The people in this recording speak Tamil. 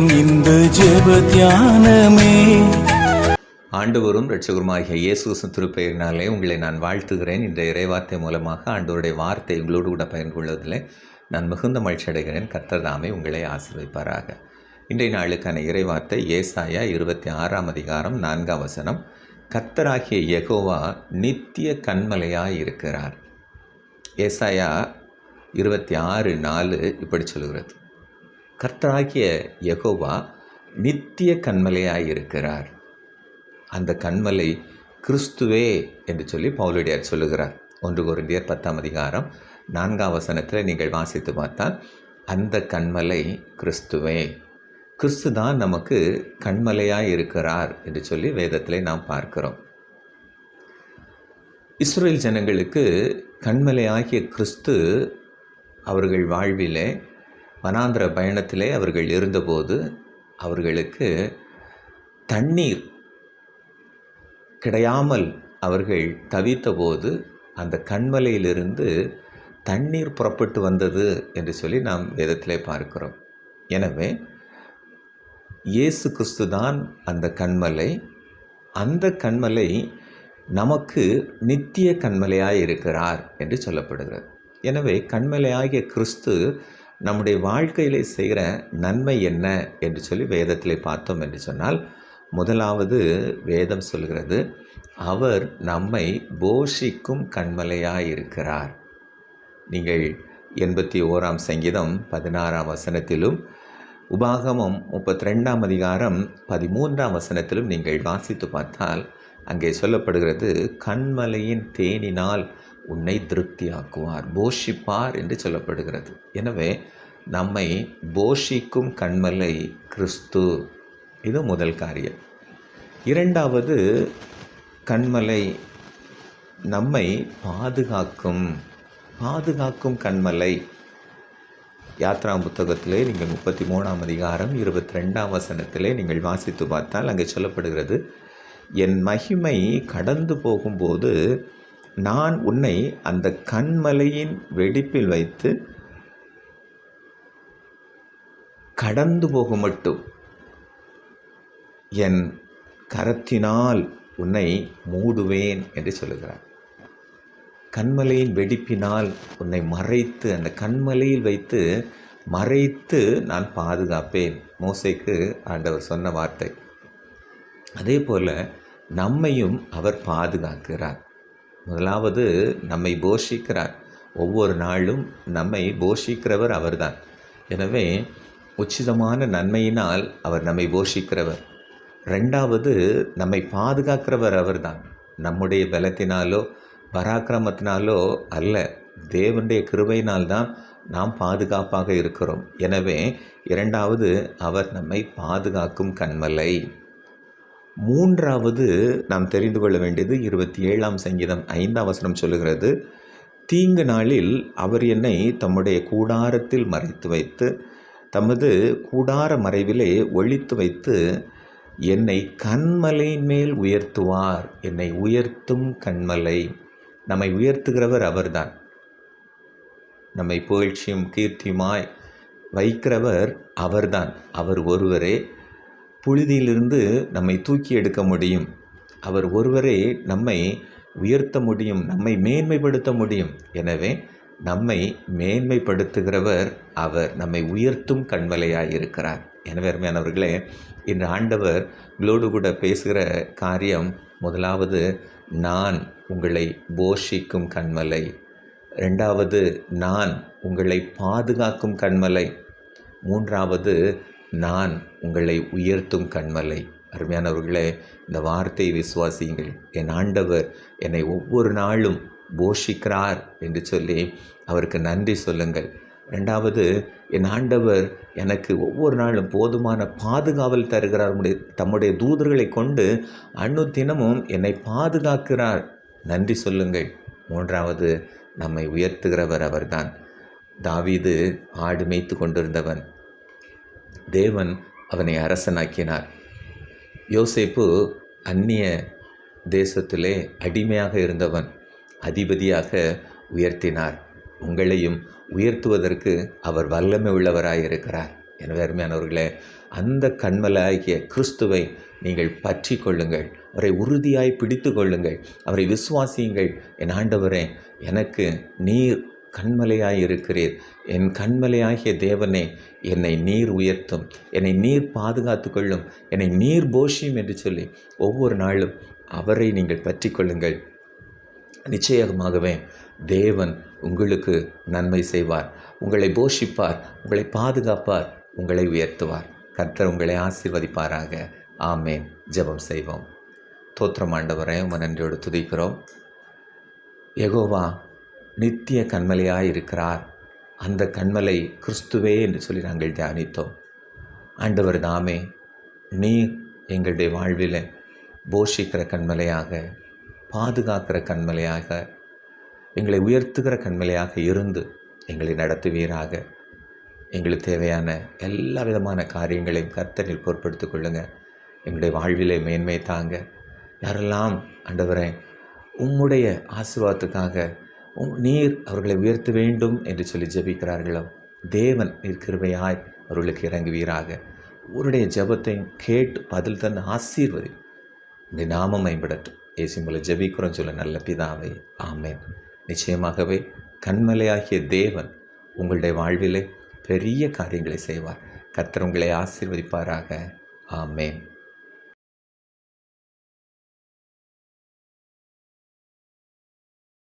நேரம் இந்த ஜெப தியானமே. ஆண்டவரும் இரட்சகருமாகிய இயேசு திருப்பெயரினாலே உங்களை நான் வாழ்த்துகிறேன். இந்த இறைவார்த்தை மூலமாக ஆண்டவருடைய வார்த்தை உங்களோடு கூட பகிர்ந்து கொள்வதில் நான் மிகுந்த மகிழ்ச்சி அடைகிறேன். கர்த்தர் தாமே உங்களை ஆசீர்வதிப்பாராக இன்றைய நாளுக்கான இறைவார்த்தை ஏசாயா இருபத்தி ஆறாம் அதிகாரம் நான்காம் வசனம். கர்த்தராகிய யெகோவா நித்திய கண்மலையாக இருக்கிறார். ஏசாயா இருபத்தி ஆறு நாலு இப்படி சொல்கிறது. கர்த்தராகிய யகோவா நித்திய கண்மலையாக இருக்கிறார் அந்த கண்மலை கிறிஸ்துவே என்று சொல்லி பவுலடியார் சொல்லுகிறார். ஒன்று குருந்தியர் பத்தாம் அதிகாரம் நான்காம் வசனத்தில் நீங்கள் வாசித்து பார்த்தால் அந்த கண்மலை கிறிஸ்துவே. கிறிஸ்து தான் நமக்கு கண்மலையாக இருக்கிறார் என்று சொல்லி வேதத்தில் நாம் பார்க்கிறோம். இஸ்ரேல் ஜனங்களுக்கு கண்மலையாகிய கிறிஸ்து அவர்கள் வாழ்விலே வனாந்திர பயணத்திலே அவர்கள் இருந்தபோது அவர்களுக்கு தண்ணீர் கிடையாமல் அவர்கள் தவித்தபோது அந்த கண்மலையிலிருந்து தண்ணீர் புறப்பட்டு வந்தது என்று சொல்லி நாம் வேதத்திலே பார்க்கிறோம். எனவே இயேசு கிறிஸ்து தான் அந்த கண்மலை. அந்த கண்மலை நமக்கு நித்திய கண்மலையாக இருக்கிறார் என்று சொல்லப்படுகிறது. எனவே கண்மலையாகிய கிறிஸ்து நம்முடைய வாழ்க்கையிலே செய்கிற நன்மை என்ன என்று சொல்லி வேதத்திலே பார்த்தோம் என்று சொன்னால் முதலாவது வேதம் சொல்கிறது அவர் நம்மை போஷிக்கும் கண்மலையாக இருக்கிறார். நீங்கள் எண்பத்தி ஓராம் சங்கீதம் பதினாறாம் வசனத்திலும் உபாகமம் முப்பத்தி ரெண்டாம் அதிகாரம் பதிமூன்றாம் வசனத்திலும் நீங்கள் வாசித்து பார்த்தால் அங்கே சொல்லப்படுகிறது கண்மலையின் தேனினால் உன்னை திருப்தியாக்குவார் போஷிப்பார் என்று சொல்லப்படுகிறது. எனவே நம்மை போஷிக்கும் கண்மலை கிறிஸ்து. இது முதல் காரியம். இரண்டாவது கண்மலை நம்மை பாதுகாக்கும். பாதுகாக்கும் கண்மலை. யாத்ரா புத்தகத்திலே நீங்கள் முப்பத்தி மூணாம் அதிகாரம் இருபத்தி ரெண்டாம் வசனத்திலே நீங்கள் வாசித்து பார்த்தால் அங்கே சொல்லப்படுகிறது என் மகிமை கடந்து போகும்போது நான் உன்னை அந்த கண்மலையின் வெடிப்பில் வைத்து கடந்து போக மட்டும் என் கரத்தினால் உன்னை மூடுவேன் என்று சொல்லுகிறார். கண்மலையின் வெடிப்பினால் உன்னை மறைத்து அந்த கண்மலையில் வைத்து மறைத்து நான் பாதுகாப்பேன். மோசைக்கு ஆண்டவர் சொன்ன வார்த்தை. அதே போல் நம்மையும் அவர் பாதுகாக்கிறார். முதலாவது நம்மை போஷிக்கிறார். ஒவ்வொரு நாளும் நம்மை போஷிக்கிறவர் அவர்தான். எனவே உச்சிதமான நன்மையினால் அவர் நம்மை போஷிக்கிறவர். ரெண்டாவது நம்மை பாதுகாக்கிறவர் அவர்தான். நம்முடைய பலத்தினாலோ பராக்கிரமத்தினாலோ அல்ல. தேவனுடைய கிருபையினால்தான் நாம் பாதுகாப்பாக இருக்கிறோம். எனவே இரண்டாவது அவர் நம்மை பாதுகாக்கும் கண்மலை மூன்றாவது நாம் தெரிந்து கொள்ள வேண்டியது இருபத்தி ஏழாம் சங்கீதம் ஐந்தாம் வசனம் சொல்லுகிறது தீங்கு நாளில் அவர் என்னை தம்முடைய கூடாரத்தில் மறைத்து வைத்து தமது கூடார மறைவிலே ஒழித்து வைத்து என்னை கண்மலையின் மேல் உயர்த்துவார். என்னை உயர்த்தும் கண்மலை நம்மை உயர்த்துகிறவர் அவர்தான். நம்மை புகழ்ச்சியும் கீர்த்தியுமாய் வைக்கிறவர் அவர்தான். அவர் ஒருவரே. புழுதியிலிருந்து நம்மை தூக்கி எடுக்க முடியும். அவர் ஒருவரே நம்மை உயர்த்த முடியும் நம்மை மேன்மைப்படுத்த முடியும். எனவே நம்மை மேன்மைப்படுத்துகிறவர் அவர் நம்மை உயர்த்தும் கண்மலையாக இருக்கிறார் எனவே அருமையானவர்களே இன்று ஆண்டவர் குளோடு கூட பேசுகிற காரியம் முதலாவது நான் உங்களை போஷிக்கும் கண்மலை. ரெண்டாவது நான் உங்களை பாதுகாக்கும் கண்மலை. மூன்றாவது நான் உங்களை உயர்த்தும் கண்மலை. அருமையானவர்களே இந்த வார்த்தையை விசுவாசியுங்கள். என் ஆண்டவர் என்னை ஒவ்வொரு நாளும் போஷிக்கிறார் என்று சொல்லி அவருக்கு நன்றி சொல்லுங்கள். ரெண்டாவது என் ஆண்டவர் எனக்கு ஒவ்வொரு நாளும் போதுமான பாதுகாவல் தருகிறார். தம்முடைய தூதர்களை கொண்டு அண்ணு தினமும் என்னை பாதுகாக்கிறார். நன்றி சொல்லுங்கள். மூன்றாவது நம்மை உயர்த்துகிறவர் அவர்தான். தாவீது ஆடு மேய்த்து கொண்டிருந்தவன். தேவன் அவனை அரசனாக்கினார். யோசேப்பு அந்நிய தேசத்திலே அடிமையாக இருந்தவன் அதிபதியாக உயர்த்தினார். உங்களையும் உயர்த்துவதற்கு அவர் வல்லமை உள்ளவராயிருக்கிறார். எனவே அருமையானவர்களே அந்த கண்மலாகிய கிறிஸ்துவை நீங்கள் பற்றி கொள்ளுங்கள். அவரை உறுதியாய் பிடித்து கொள்ளுங்கள். அவரை விசுவாசியுங்கள். என் ஆண்டவரே எனக்கு நீர் கண்மலையாய் இருக்கிறீர் என் கண்மலையாகிய தேவனே என்னை நீர் உயர்த்தும். என்னை நீர் பாதுகாத்து கொள்ளும் என்னை நீர் போஷியும் என்று சொல்லி ஒவ்வொரு நாளும் அவரை நீங்கள் பற்றி கொள்ளுங்கள் நிச்சயமாகவே தேவன் உங்களுக்கு நன்மை செய்வார். உங்களை போஷிப்பார். உங்களை பாதுகாப்பார். உங்களை உயர்த்துவார். கர்த்தர் உங்களை ஆசீர்வதிப்பாராக. ஆமேன். ஜெபம் செய்வோம். தோத்திரம் ஆண்டவரையும் நன்றியோடு துதிக்கிறோம். எகோவா நித்திய கண்மலையாக இருக்கிறார். அந்த கண்மலை கிறிஸ்துவே என்று சொல்லி நாங்கள் தியானித்தோம். ஆண்டவர் தாமே நீ எங்களுடைய வாழ்வில் போஷிக்கிற கண்மலையாக பாதுகாக்கிற கண்மலையாக எங்களை உயர்த்துகிற கண்மலையாக இருந்து எங்களை நடத்துவீராக. எங்களுக்கு தேவையான எல்லா விதமான காரியங்களையும் கர்த்தனில் பொருட்படுத்திக் கொள்ளுங்கள் எங்களுடைய வாழ்விலே மேன்மை தாங்க. யாரெல்லாம் ஆண்டவரே உம்முடைய ஆசீர்வாதத்துக்காக நீர் அவர்களை உயர்த்த வேண்டும் என்று சொல்லி ஜெபிக்கிறார்களோ? தேவன் நீர் கிருபையாய் அவர்களுக்கு இறங்குவீராக. உங்களுடைய ஜபத்தையும் கேட்டு பதில் தன் ஆசீர்வதி. இந்த நாமம் மேம்படட்டும். ஏசி மூலம் ஜபிக்கிறோம் சொல்ல நல்ல பிதாவை ஆமேன். நிச்சயமாகவே கண்மலையாகிய தேவன் உங்களுடைய வாழ்விலே பெரிய காரியங்களை செய்வார். கர்த்தர் உங்களை ஆசீர்வதிப்பாராக. ஆமேன்.